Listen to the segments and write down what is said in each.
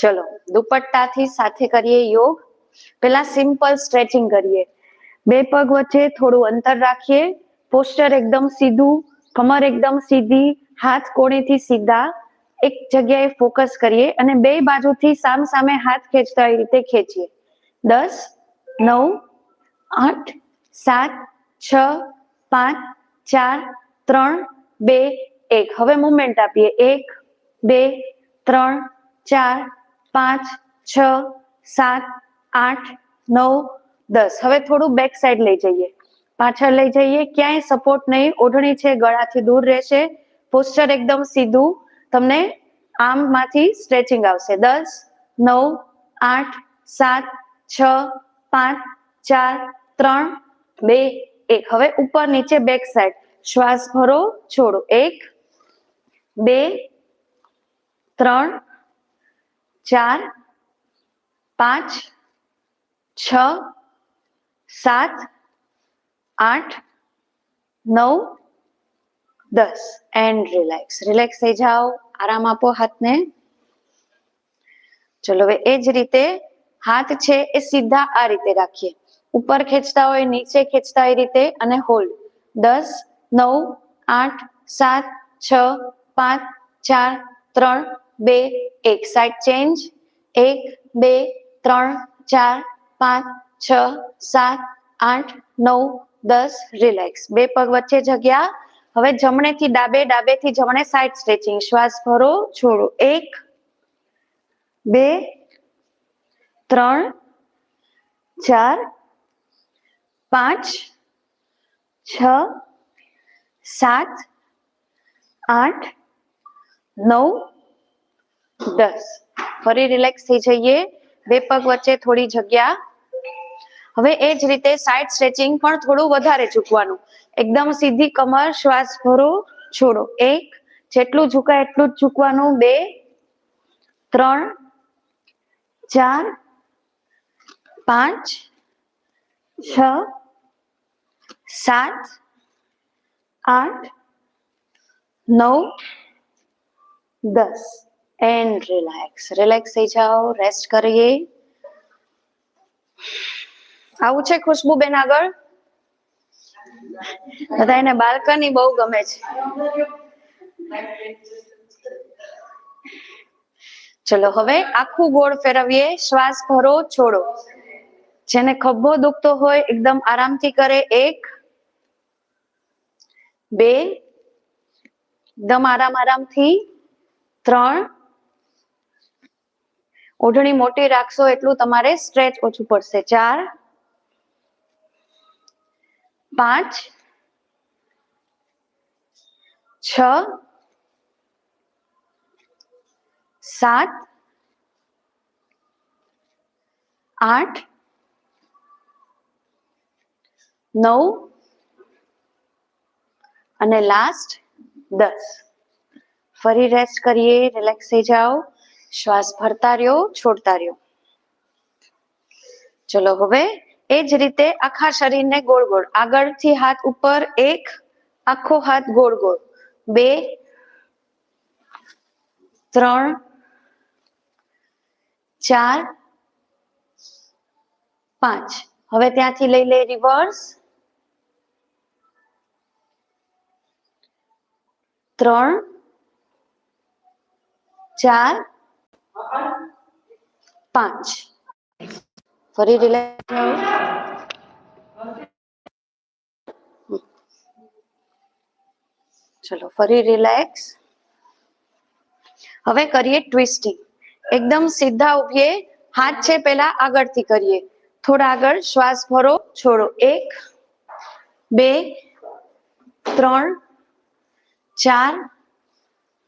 ચલો, દુપટ્ટાથી સાથે કરીએ યોગ. પેલા સિમ્પલ સ્ટ્રેચિંગ કરીએ. બે પગ વચ્ચે થોડું અંતર રાખીએ. પોસ્ચર એકદમ સીધું, કમર એકદમ સીધી, હાથ કોણેથી સીધા. એક જગ્યાએ ફોકસ કરીએ અને બે બાજુથી સામ સામે હાથ ખેંચતા એ રીતે ખેંચીએ. દસ, નવ, આઠ, સાત, છ, પાંચ, ચાર, ત્રણ, બે, એક. હવે મુવમેન્ટ આપીએ. એક, બે, ત્રણ, ચાર પાંચ, છ, સાત, આઠ, નવ, દસ. હવે થોડું બેક સાઈડ લઈ જઈએ. પાછળ લઈ જઈએ. ક્યાંય સપોર્ટ નહીં. ઓઢણી છે, ગળાથી દૂર રહેશે. પોસ્ચર એકદમ સીધું. તમને આમમાંથી સ્ટ્રેચિંગ આવશે. દસ, નવ, આઠ, સાત, છ, પાંચ, ચાર, ત્રણ, બે, એક. હવે ઉપર નીચે બેક સાઈડ શ્વાસ ભરો, છોડો. એક, બે, ત્રણ ચાર, પાંચ, છ, સાત, આઠ, નવ, દસ. એન્ડ રિલેક્સ રિલેક્સ થઈ જાઓ. આરામ આપો હાથને. ચલો, હવે એ જ રીતે હાથ છે એ સીધા આ રીતે રાખીએ. ઉપર ખેંચતા હોય, નીચે ખેંચતા એ રીતે અને હોલ્ડ દસ, નવ, આઠ, સાત, છ, પાંચ, ચાર, ત્રણ બે, એક. સાઈડ ચેન્જ એક, બે, ત્રણ, ચાર, પાંચ, છ, સાત, આઠ, નવ, દસ. રિલેક્સ બે પગ વચ્ચે જગ્યા. હવે જમણેથી ડાબે, ડાબેથી જમણે સાઈડ સ્ટ્રેચિંગ શ્વાસ ભરો, છોડો. એક, બે, ત્રણ, ચાર, પાંચ, છ, સાત, આઠ, નવ દસ. ફરી રિલેક્સ થઈ જઈએ. બે પગ વચ્ચે થોડી જગ્યા. હવે એ જ રીતે સાઈડ સ્ટ્રેચિંગ પણ થોડું વધારે ઝૂકવાનું. એકદમ સીધી કમર, શ્વાસ ભરો, છોડો. એક, જેટલું ઝુકાય એટલું જ ઝૂકવાનું. બે, ત્રણ, ચાર, પાંચ, છ, સાત, આઠ, નવ, દસ. એન્ડ રિલેક્સ રિલેક્સ થઈ જાઓ. રેસ્ટ કરીએ. આવું છે ખુશ્બુ બેન આગળ? બધા એને બાલ્કની બહુ ગમે છે. ચલો હવે આખું ગોળ ફેરવીએ. શ્વાસ ભરો, છોડો. જેને ખભો દુખતો હોય એકદમ આરામથી કરે. એક, બે, એકદમ આરામ આરામથી. ત્રણ ઓઢણી મોટી રાખશો એટલું તમારે સ્ટ્રેચ ઓછું પડશે. ચાર, પાંચ, છ, સાત, આઠ, નવ અને લાસ્ટ દસ. ફરી રેસ્ટ કરીએ રિલેક્સ થઈ જાઓ. શ્વાસ ભરતા રહ્યો, છોડતા રહ્યો. ચલો હવે એ જ રીતે આખા શરીરને ગોળ ગોળ. આગળથી હાથ ઉપર એક, આખો હાથ ગોળ ગોળ. બે, ત્રણ, ચાર, પાંચ. હવે ત્યાંથી લઈ લે રિવર્સ. ત્રણ, ચાર પાંચ. ફરી રિલેક્સ ચલો, ફરી રિલેક્સ હવે કરીએ ટ્વિસ્ટિંગ એકદમ સીધા ઉભીએ, હાથ છે પેલા આગળથી કરીએ. થોડા આગળ શ્વાસ ભરો, છોડો. એક, બે, ત્રણ, ચાર,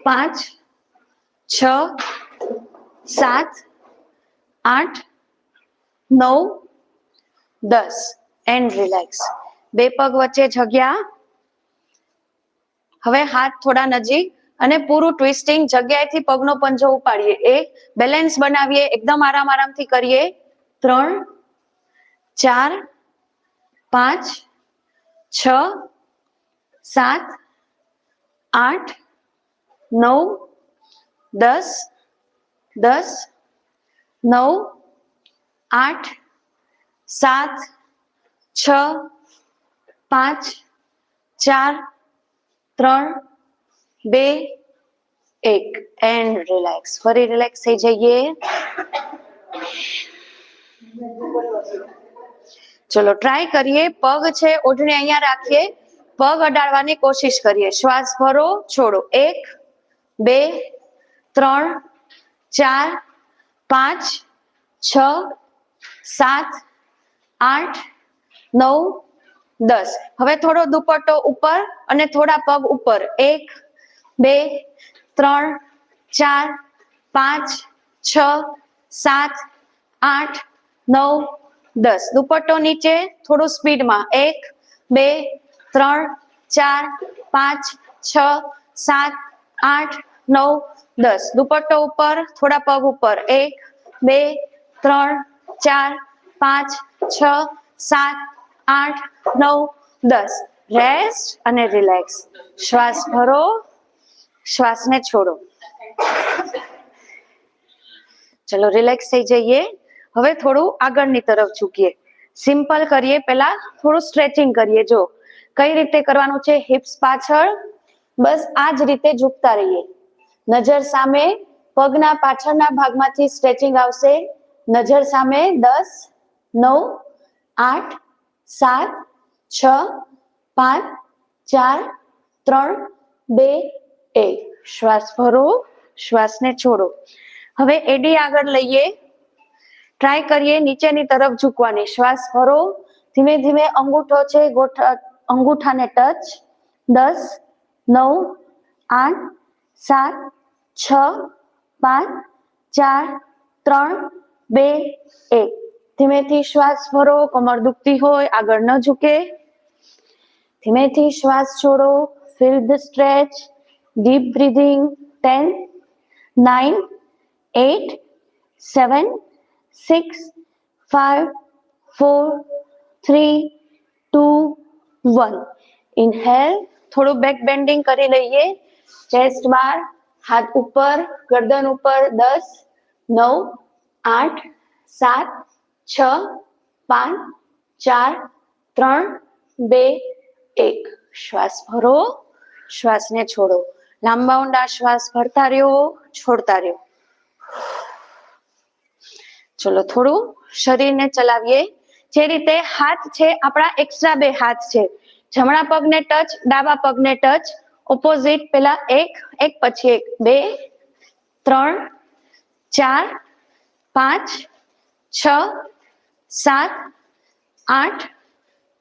પાંચ, છ, સાત આઠ, નવ, દસ. એન્ડ રિલેક્સ બે પગ વચ્ચે જગ્યા. હવે હાથ થોડા નજીક અને પૂરું ટ્વિસ્ટિંગ જગ્યાએથી પગનો પંજો ઉપાડીએ. એક બેલેન્સ બનાવીએ, એકદમ આરામ આરામથી કરીએ. ત્રણ, ચાર, પાંચ, છ, સાત, આઠ, નવ, દસ દસ નવ આઠ સાત છ પાંચ ચાર ત્રણ બે એક એન્ડ રિલેક્સ ફરી રિલેક્સ થઈ જઈએ. ચલો ટ્રાય કરીએ. પગ છે, ઓઢણી અહીંયા રાખીએ. પગ અડાડવાની કોશિશ કરીએ. શ્વાસ ભરો, છોડો. એક, બે, ત્રણ, ચાર પાંચ, છ, સાત, આઠ, નવ, દસ. હવે થોડો દુપટ્ટો ઉપર અને થોડા પગ ઉપર. એક, બે, ત્રણ, ચાર, પાંચ, છ, સાત, આઠ, નવ, દસ. દુપટ્ટો નીચે, થોડું સ્પીડમાં. એક, બે, ત્રણ, ચાર, પાંચ, છ, સાત, આઠ નવ, દસ. દુપટ્ટો ઉપર, થોડા પગ ઉપર. એક, બે, ત્રણ, ચાર, પાંચ, છ, સાત, આઠ, નવ, દસ. રેસ્ટ અને રિલેક્સ શ્વાસ ભરો, શ્વાસને છોડો. ચલો રિલેક્સ થઈ જઈએ. હવે થોડું આગળની તરફ ઝૂકીએ. સિમ્પલ કરીએ. પેલા થોડું સ્ટ્રેચિંગ કરીએ. જો, કઈ રીતે કરવાનું છે? હિપ્સ પાછળ. બસ આ જ રીતે ઝૂકતા રહીએ. નજર સામે પગના પાછળના ભાગમાંથી સ્ટ્રેચિંગ આવશે. નજર સામે દસ, નવ, આઠ, સાત, છ, પાંચ, ચાર, ત્રણ, બે, એક. શ્વાસ ભરો, શ્વાસને છોડો. હવે એડી આગળ લઈએ. ટ્રાય કરીએ નીચેની તરફ ઝૂકવાની. શ્વાસ ભરો. ધીમે ધીમે અંગૂઠો છે, ગોઠા, અંગૂઠાને ટચ દસ, નવ, આઠ સાત, છ, પાંચ, ચાર, ત્રણ, બે, એક. ધીમેથી શ્વાસ ભરો, કમર દુખતી હોય, આગળ ન ઝૂકે. ધીમેથી શ્વાસ છોડો feel the stretch deep breathing ten nine eight seven six five four three two one inhale થોડું બેક બેન્ડિંગ કરી લઈએ. ચેસ્ટ બાર, હાથ ઉપર, ગરદન ઉપર દસ, નવ, આઠ, સાત, છ, પાંચ, ચાર, ત્રણ, બે, એક. શ્વાસ ભરો, શ્વાસને છોડો. લાંબા ઊંડા શ્વાસ ભરતા રહ્યો, છોડતા રહ્યો. ચલો થોડું શરીરને ચલાવીએ. જે રીતે હાથ છે, આપણા એક્સ્ટ્રા બે હાથ છે. જમણા પગને ટચ ડાબા પગને ટચ ઓપોઝિટ પેલા એક એક પછી એક. બે, ત્રણ, ચાર, પાંચ, છ, સાત, આઠ,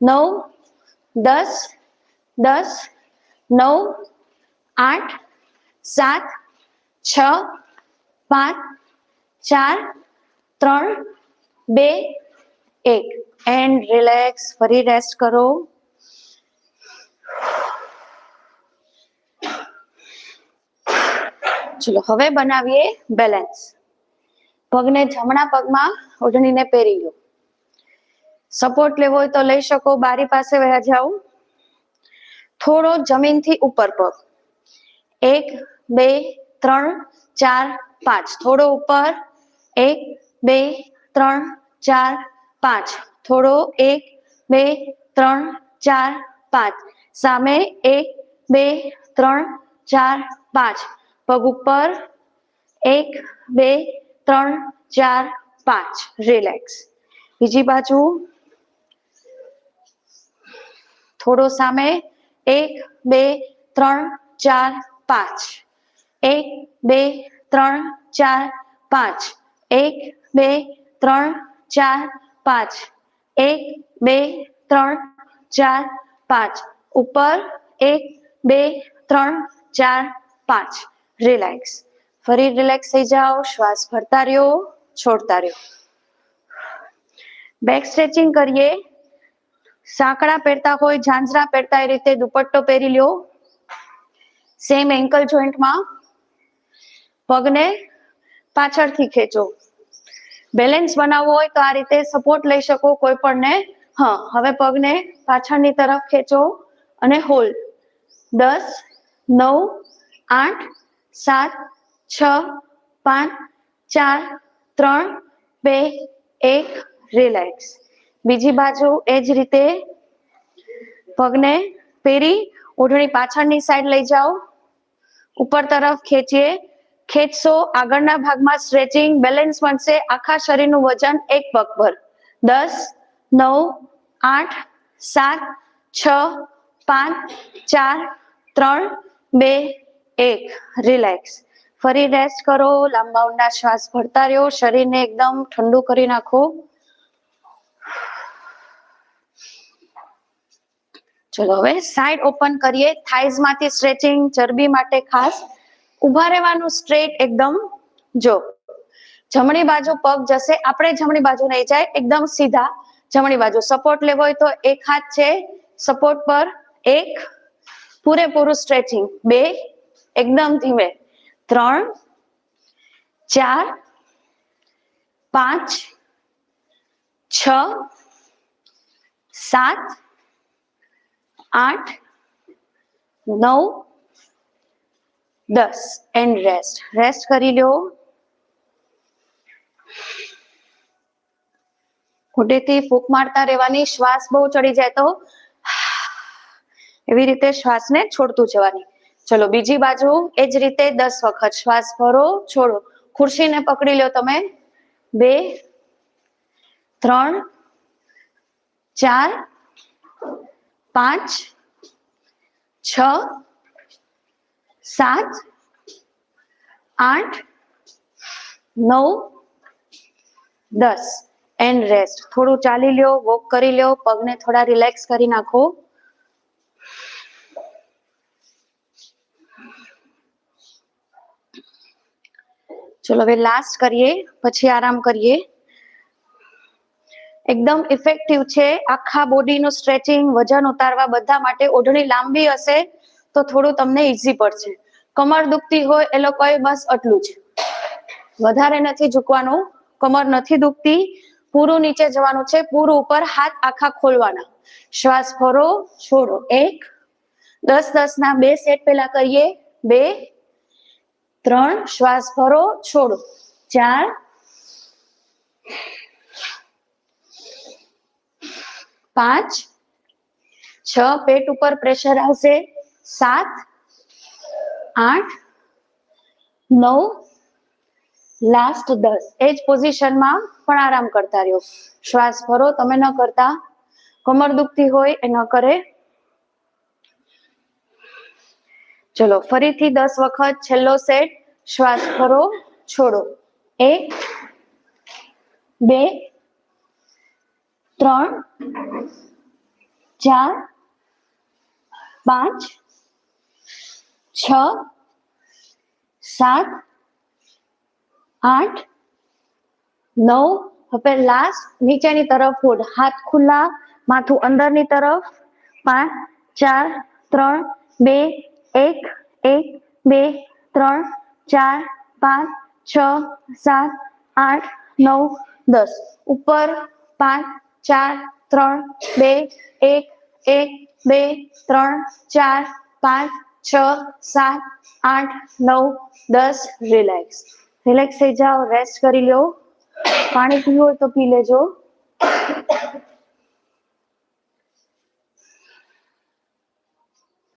નવ, દસ દસ, નવ, આઠ, સાત, છ, પાંચ, ચાર, ત્રણ, બે, એક. એન્ડ રિલેક્સ ફરી રેસ્ટ કરો. ચલો, હવે બનાવીએ બેલેન્સ પગને જમણા પગમાં ઓઢણીને પહેરી લો. સપોર્ટ લેવો હોય તો લઈ શકો, બારી પાસે વહ્યા જાઓ. થોડો જમીનથી ઉપર પગ. એક, બે, ત્રણ, ચાર, પાંચ. થોડો ઉપર. એક, બે, ત્રણ, ચાર, પાંચ. થોડો એક, બે, ત્રણ, ચાર, પાંચ. સામે એક, બે, ત્રણ, ચાર, પાંચ. પગ ઉપર. એક, બે, ત્રણ, ચાર, પાંચ. રિલેક્સ બીજી બાજુ. થોડો સામે. એક, બે, ત્રણ, ચાર, પાંચ. એક, બે, ત્રણ, ચાર, પાંચ. એક, બે, ત્રણ, ચાર, પાંચ. એક, બે, ત્રણ, ચાર, પાંચ. ઉપર. એક, બે, ત્રણ, ચાર, પાંચ. રિલેક્સ. ફરી રિલેક્સ થઈ જાઓ, શ્વાસ ભરતા રહ્યો, છોડતા રહ્યો. બેક સ્ટ્રેચિંગ કરીએ. સાંકડા પહેરતા હોય, ઝાંઝરા પહેરતા એ રીતે દુપટ્ટો પહેરી લ્યો. સેમ એન્કલ જોઈન્ટમાં પગને પાછળથી ખેંચો. બેલેન્સ બનાવવો હોય તો આ રીતે સપોર્ટ લઈ શકો કોઈ પણને. હા, હવે પગને પાછળની તરફ ખેંચો અને હોલ્ડ દસ, નવ, આઠ સાત, છ, પાંચ, ચાર, ત્રણ, બે, એક રિલેક્સ બીજી બાજુ એ જ રીતે પગને પેરી ઓઢણી પાછળની સાઈડ લઈ જાઓ. ઉપર તરફ ખેંચીએ. ખેંચશો. આગળના ભાગમાં સ્ટ્રેચિંગ બેલેન્સ મળશે આખા શરીરનું વજન એક પગ પર. દસ, નવ, આઠ, સાત, છ, પાંચ, ચાર, ત્રણ, બે એક રિલેક્સ ફરી રેસ્ટ કરો, લાંબા ઊંડા શ્વાસ ભરતા રહ્યો, શરીરને એકદમ ઠંડુ કરી નાખો. ચલો હવે સાઈડ ઓપન કરીએ. થાઈઝમાંથી સ્ટ્રેચિંગ ચરબી માટે ખાસ. ઊભા રહેવાનું સ્ટ્રેટ એકદમ જો. જમણી બાજુ પગ જશે. આપણે જમણી બાજુ નહીં જાય, એકદમ સીધા જમણી બાજુ. સપોર્ટ લેવો હોય તો એક હાથ છે. સપોર્ટ પર એક. પૂરેપૂરું સ્ટ્રેચિંગ બે એકદમ ધીમે. ત્રણ, ચાર, પાંચ, છ, સાત, આઠ, નવ, દસ. એન્ડ રેસ્ટ રેસ્ટ કરી લ્યો. મોઢેથી ફૂંક મારતા રહેવાની શ્વાસ બહુ ચડી જાય તો. એવી રીતે શ્વાસને છોડતું જવાની. ચલો, બીજી બાજુ એ જ રીતે દસ વખત શ્વાસ ભરો, છોડો. ખુરશીને પકડી લ્યો તમે. બે, ત્રણ, ચાર, પાંચ, છ, સાત, આઠ, નવ, દસ. એન્ડ રેસ્ટ થોડું ચાલી લ્યો વોક કરી લ્યો, પગને થોડા રિલેક્સ કરી નાખો. ચલો હવે લાસ્ટ કરીએ, પછી આરામ કરીએ. એકદમ ઇફેક્ટિવ છે. આખા બોડીનું સ્ટ્રેચિંગ વજન ઉતારવા બધા માટે ઓઢણી લાંબી હશે તો થોડું તમને ઈઝી પડશે. કમર દુખતી હોય એ લોકોએ બસ આટલું જ. વધારે નથી ઝૂકવાનું, કમર નથી દુખતી, પૂરું નીચે જવાનું છે, પૂરું ઉપર હાથ આખા ખોલવાના. શ્વાસ ફરો, છોડો. એક, દસ દસ ના બે સેટ પેલા કરીએ. બે ત્રણ, શ્વાસ ભરો છોડો. ચાર. પાંચ. છ, પેટ ઉપર પ્રેશર આવશે. સાત. આઠ. નવ. લાસ્ટ દસ. એ જ પોઝિશનમાં પણ આરામ કરતા રહ્યો. શ્વાસ ભરો તમે ન કરતા. કમર દુખતી હોય એ ન કરે. ચલો, ફરીથી દસ વખત છેલ્લો સેટ શ્વાસ ભરો છોડો. એક, બે, ત્રણ, ચાર, પાંચ, છ, સાત, આઠ, નવ. હવે લાસ્ટ નીચેની તરફ હોડ હાથ ખુલ્લા, માથું અંદરની તરફ. પાંચ, ચાર, ત્રણ, બે એક એક, બે, ત્રણ, ચાર, પાંચ, છ, સાત, આઠ, નવ, દસ. ઉપર પાંચ, ચાર, ત્રણ, બે, એક એક, બે, ત્રણ, ચાર, પાંચ, છ, સાત, આઠ, નવ, દસ. રિલેક્સ રિલેક્સ થઈ જાઓ રેસ્ટ કરી લો પાણી પીવું હોય તો પી લેજો.